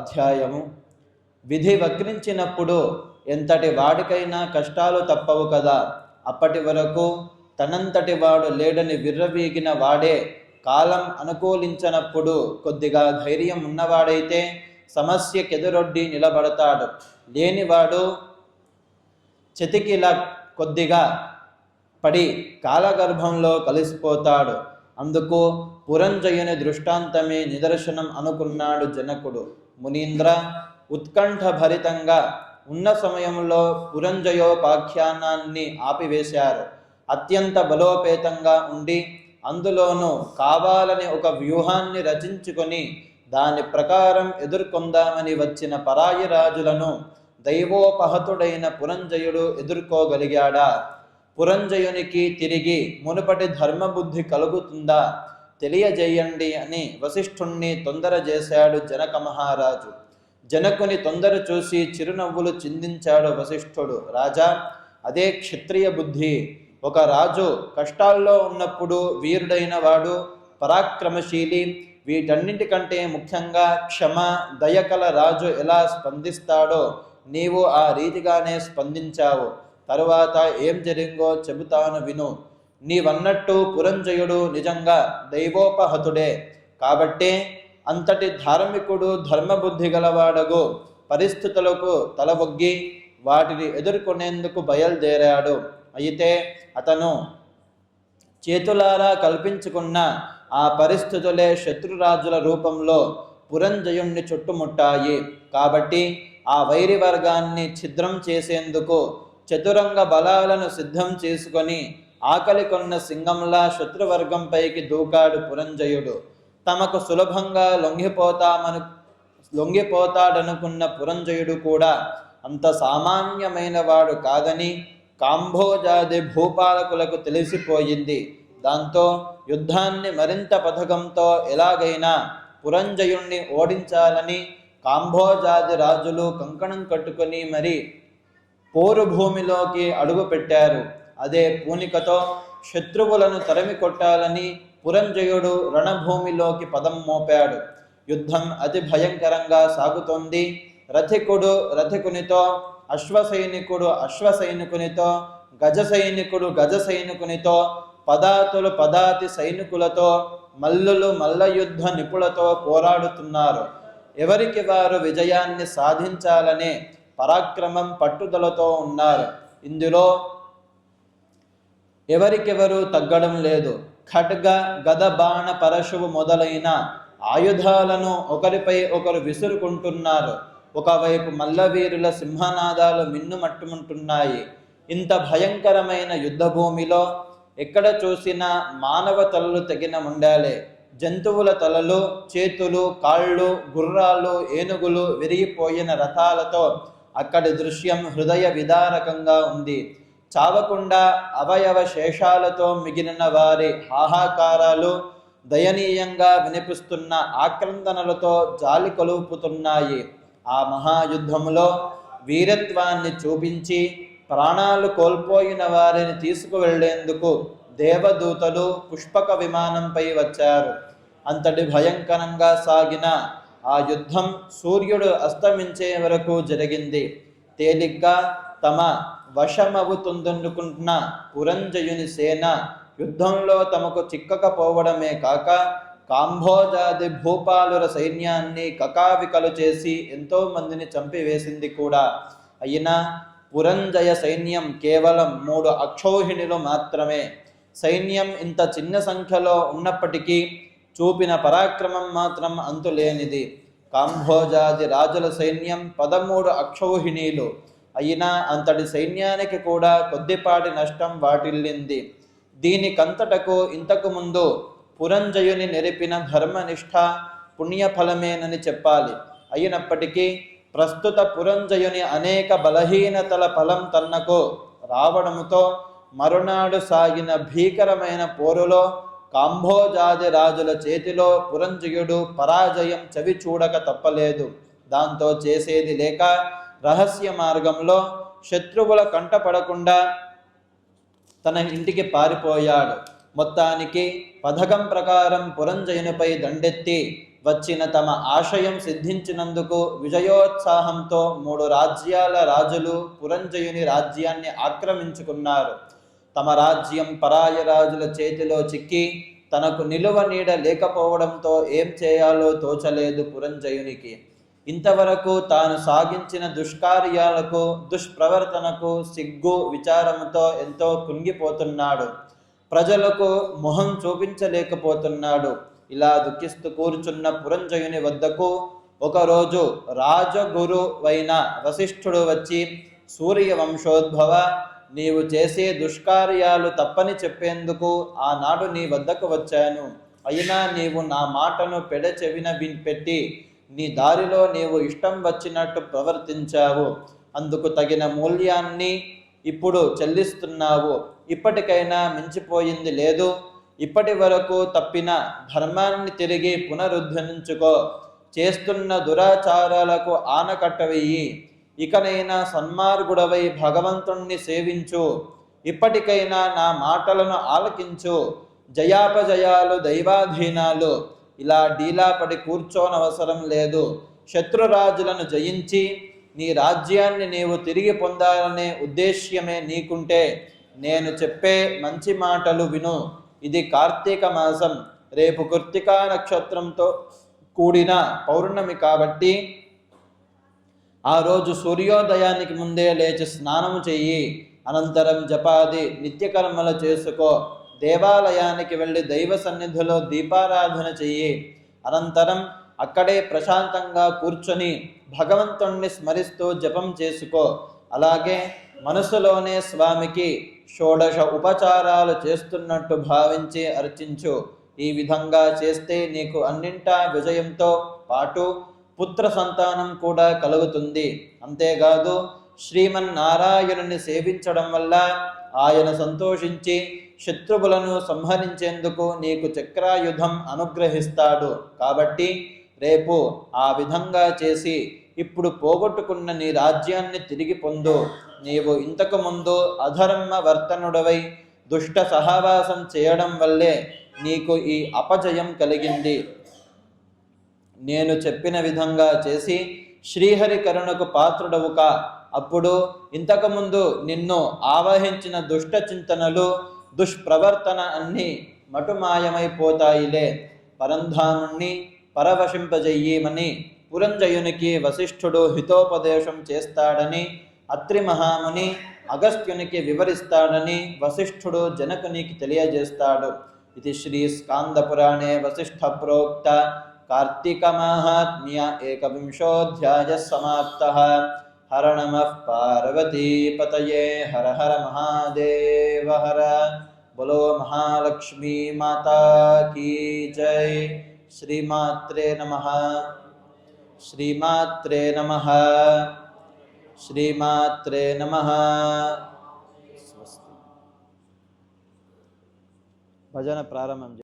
అధ్యాయము. విధి వక్రించినప్పుడు ఎంతటి వాడికైనా కష్టాలు తప్పవు కదా. అప్పటి వరకు తనంతటి వాడు లేడని విర్రవీగిన వాడే కాలం అనుకూలించనప్పుడు కొద్దిగా ధైర్యం ఉన్నవాడైతే సమస్యకెదురొడ్డి నిలబడతాడు. లేనివాడు చెతికిలా కొద్దిగా పడి కాలగర్భంలో కలిసిపోతాడు. అందుకు పురంజయుని దృష్టాంతమే నిదర్శనం అనుకున్నాడు జనకుడు. మునీంద్ర ఉత్కంఠ భరితంగా ఉన్న సమయంలో పురంజయోపాఖ్యానాన్ని ఆపివేశారు. అత్యంత బలోపేతంగా ఉండి అందులోనూ కావాలని ఒక వ్యూహాన్ని రచించుకొని దాని ప్రకారం ఎదుర్కొందామని వచ్చిన పరాయి రాజులను దైవోపహతుడైన పురంజయుడు ఎదుర్కోగలిగాడా? పురంజయునికి తిరిగి మునుపటి ధర్మబుద్ధి కలుగుతుందా? తెలియజేయండి అని వశిష్ఠుణ్ణి తొందర చేశాడు జనక మహారాజు. జనకుని తొందర చూసి చిరునవ్వులు చిందించాడు వశిష్ఠుడు. రాజా అదే క్షత్రియ బుద్ధి. ఒక రాజు కష్టాల్లో ఉన్నప్పుడు వీరుడైన వాడు పరాక్రమశీలి. వీటన్నింటికంటే ముఖ్యంగా క్షమ దయకల రాజు ఎలా స్పందిస్తాడో నీవు ఆ రీతిగానే స్పందించావు. తరువాత ఏం జరిగిందో చెబుతాను విను. నీవన్నట్టు పురంజయుడు నిజంగా దైవోపహతుడే. కాబట్టే అంతటి ధార్మికుడు ధర్మబుద్ధి గలవాడగు పరిస్థితులకు తలవొగ్గి వాటిని ఎదుర్కొనేందుకు బయలుదేరాడు. అయితే అతను చేతులారా కల్పించుకున్న ఆ పరిస్థితులే శత్రురాజుల రూపంలో పురంజయుణ్ణి చుట్టుముట్టాయి. కాబట్టి ఆ వైరి వర్గాన్ని ఛిద్రం చేసేందుకు చతురంగ బలాలను సిద్ధం చేసుకొని ఆకలి కొన్న సింగంలా శత్రువర్గంపైకి దూకాడు పురంజయుడు. తమకు సులభంగా లొంగిపోతామను లొంగిపోతాడనుకున్న పురంజయుడు కూడా అంత సామాన్యమైన వాడు కాదని కాంభోజాది భూపాలకులకు తెలిసిపోయింది. దాంతో యుద్ధాన్ని మరింత పథకంతో ఎలాగైనా పురంజయుణ్ణి ఓడించాలని కాంభోజాది రాజులు కంకణం కట్టుకొని మరి పోరు భూమిలోకి అడుగు పెట్టారు అదే పూనికతో శత్రువులను తరిమి కొట్టాలని పురంజయుడు రణభూమిలోకి పదం మోపాడు. యుద్ధం అతి భయంకరంగా సాగుతోంది. రథికుడు రథికునితో అశ్వసైనికుడు అశ్వసైనికునితో గజ సైనికుడు గజ సైనికునితో పదాతులు పదాతి సైనికులతో మల్లులు మల్లయుద్ధ నిపుణులతో పోరాడుతున్నారు. ఎవరికి వారు విజయాన్ని సాధించాలనే పరాక్రమం పట్టుదలతో ఉన్నారు. ఇందులో ఎవరికెవరు తగ్గడం లేదు. ఖడ్గ గద బాణ పరశువు మొదలైన ఆయుధాలను ఒకరిపై ఒకరు విసురుకుంటున్నారు. ఒకవైపు మల్లవీరుల సింహనాదాలు మిన్నుమట్టుమంటున్నాయి. ఇంత భయంకరమైన యుద్ధభూమిలో ఎక్కడ చూసినా మానవ తలలు తగిన ఉండాలే జంతువుల తలలు చేతులు కాళ్ళు గుర్రాలు ఏనుగులు విరిగిపోయిన రథాలతో అక్కడి దృశ్యం హృదయ విదారకంగా ఉంది. చావకుండా అవయవ శేషాలతో మిగిలిన వారి హాహాకారాలు దయనీయంగా వినిపిస్తున్న ఆక్రందనలతో జాలి కలుపుతున్నాయి. ఆ మహాయుద్ధములో వీరత్వాన్ని చూపించి ప్రాణాలు కోల్పోయిన వారిని తీసుకువెళ్ళేందుకు దేవదూతలు పుష్పక విమానంపై వచ్చారు. అంతటి భయంకరంగా సాగిన ఆ యుద్ధం సూర్యుడు అస్తమించే వరకు జరిగింది. తేలిగ్గా తమ వశమవుతుందనుకుంటున్న పురంజయుని సేన యుద్ధంలో తమకు చిక్కకపోవడమే కాక కాంభోజాది భూపాలుర సైన్యాన్ని కకావికలు చేసి ఎంతో మందిని చంపివేసింది కూడా. అయినా పురంజయ సైన్యం కేవలం మూడు అక్షౌహిణులు మాత్రమే. సైన్యం ఇంత చిన్న సంఖ్యలో ఉన్నప్పటికీ చూపిన పరాక్రమం మాత్రం అంతులేనిది. కాంభోజాది రాజుల సైన్యం పదమూడు అక్షౌహిణీలు. అయినా అంతటి సైన్యానికి కూడా కొద్దిపాటి నష్టం వాటిల్లింది. దీనికంతటకు ఇంతకుముందు పురంజయుని నెరిపిన ధర్మనిష్ట పుణ్యఫలమేనని చెప్పాలి. అయినప్పటికీ ప్రస్తుత పురంజయుని అనేక బలహీనతల ఫలం తన్నకు రావడముతో మరునాడు సాగిన భీకరమైన పోరులో కాంభోజాది రాజుల చేతిలో పురంజయుడు పరాజయం చవి చూడక తప్పలేదు. దాంతో చేసేది లేక రహస్య మార్గంలో శత్రువుల కంటపడకుండా తన ఇంటికి పారిపోయాడు. మొత్తానికి పథకం ప్రకారం పురంజయునిపై దండెత్తి వచ్చిన తమ ఆశయం సిద్ధించినందుకు విజయోత్సాహంతో మూడు రాజ్యాల రాజులు పురంజయుని రాజ్యాన్ని ఆక్రమించుకున్నారు. తమ రాజ్యం పరాయ రాజుల చేతిలో చిక్కి తనకు నిలువ నీడ లేకపోవడంతో ఏం చేయాలో తోచలేదు పురంజయునికి. ఇంతవరకు తాను సాగించిన దుష్కార్యాలకు దుష్ప్రవర్తనకు సిగ్గు విచారముతో ఎంతో కుంగిపోతున్నాడు. ప్రజలకు మొహం చూపించలేకపోతున్నాడు. ఇలా దుఃఖిస్తూ కూర్చున్న పురంజయుని వద్దకు ఒకరోజు రాజగురువైన వశిష్ఠుడు వచ్చి సూర్య వంశోద్భవ నీవు చేసే దుష్కార్యాలు తప్పని చెప్పేందుకు ఆనాడు నీ వద్దకు వచ్చాను. అయినా నీవు నా మాటను పెడచెవిన విన్ పెట్టి నీ దారిలో నీవు ఇష్టం వచ్చినట్టు ప్రవర్తించావు. అందుకు తగిన మూల్యాన్ని ఇప్పుడు చెల్లిస్తున్నావు. ఇప్పటికైనా మించిపోయింది లేదు. ఇప్పటి వరకు తప్పిన ధర్మాన్ని తిరిగి పునరుద్ధరించుకో. చేస్తున్న దురాచారాలకు ఆనకట్ట వెయ్యి ఇకనైనా సన్మార్గుడవై భగవంతుణ్ణి సేవించు. ఇప్పటికైనా నా మాటలను ఆలకించు. జయాపజయాలు దైవాధీనాలు. ఇలా డీలాపడి కూర్చోనవసరం లేదు. శత్రురాజులను జయించి నీ రాజ్యాన్ని నీవు తిరిగి పొందాలనే ఉద్దేశ్యమే నీకుంటే నేను చెప్పే మంచి మాటలు విను. ఇది కార్తీక మాసం. రేపు కృత్తికా నక్షత్రంతో కూడిన పౌర్ణమి కాబట్టి ఆ రోజు సూర్యోదయానికి ముందే లేచి స్నానము చెయ్యి. అనంతరం జపాది నిత్యకర్మలు చేసుకో. దేవాలయానికి వెళ్ళి దైవ సన్నిధిలో దీపారాధన చెయ్యి. అనంతరం అక్కడే ప్రశాంతంగా కూర్చొని భగవంతుణ్ణి స్మరిస్తూ జపం చేసుకో. అలాగే మనసులోనే స్వామికి షోడశ ఉపచారాలు చేస్తున్నట్టు భావించి అర్చించు. ఈ విధంగా చేస్తే నీకు అన్నింటా విజయంతో పాటు పుత్ర సంతానం కూడా కలుగుతుంది. అంతేకాదు శ్రీమన్నారాయణుని సేవించడం వల్ల ఆయన సంతోషించి శత్రువులను సంహరించేందుకు నీకు చక్రాయుధం అనుగ్రహిస్తాడు. కాబట్టి రేపు ఆ విధంగా చేసి ఇప్పుడు పోగొట్టుకున్న నీ రాజ్యాన్ని తిరిగి పొందు. నీవు ఇంతకు ముందు అధర్మ వర్తనుడవై దుష్ట సహవాసం చేయడం వల్లే నీకు ఈ అపజయం కలిగింది. నేను చెప్పిన విధంగా చేసి శ్రీహరి కరుణకు పాత్రుడవుక. అప్పుడు ఇంతకుముందు నిన్ను ఆవహించిన దుష్ట చింతనలు దుష్ప్రవర్తన అన్నీ మటుమాయమైపోతాయిలే. పరంధాముణ్ణి పరవశింపజెయ్యమని పురంజయునికి వశిష్ఠుడు హితోపదేశం చేస్తాడని అత్రి మహాముని అగస్త్యునికి వివరిస్తాడని వశిష్ఠుడు జనకునికి తెలియజేస్తాడు. ఇది శ్రీ స్కాందపురాణే వశిష్ఠ ప్రోక్త కార్తీక మాహాత్మ్య ఏకవింశోధ్యాయ సమాప్త. हर नम पार्वती पतये हर हर महादेव हर। बोलो महालक्ष्मी माता की जय। श्रीमात्रे नमः। श्रीमात्रे नमः। श्रीमात्रे नमः। भजन प्रारंभ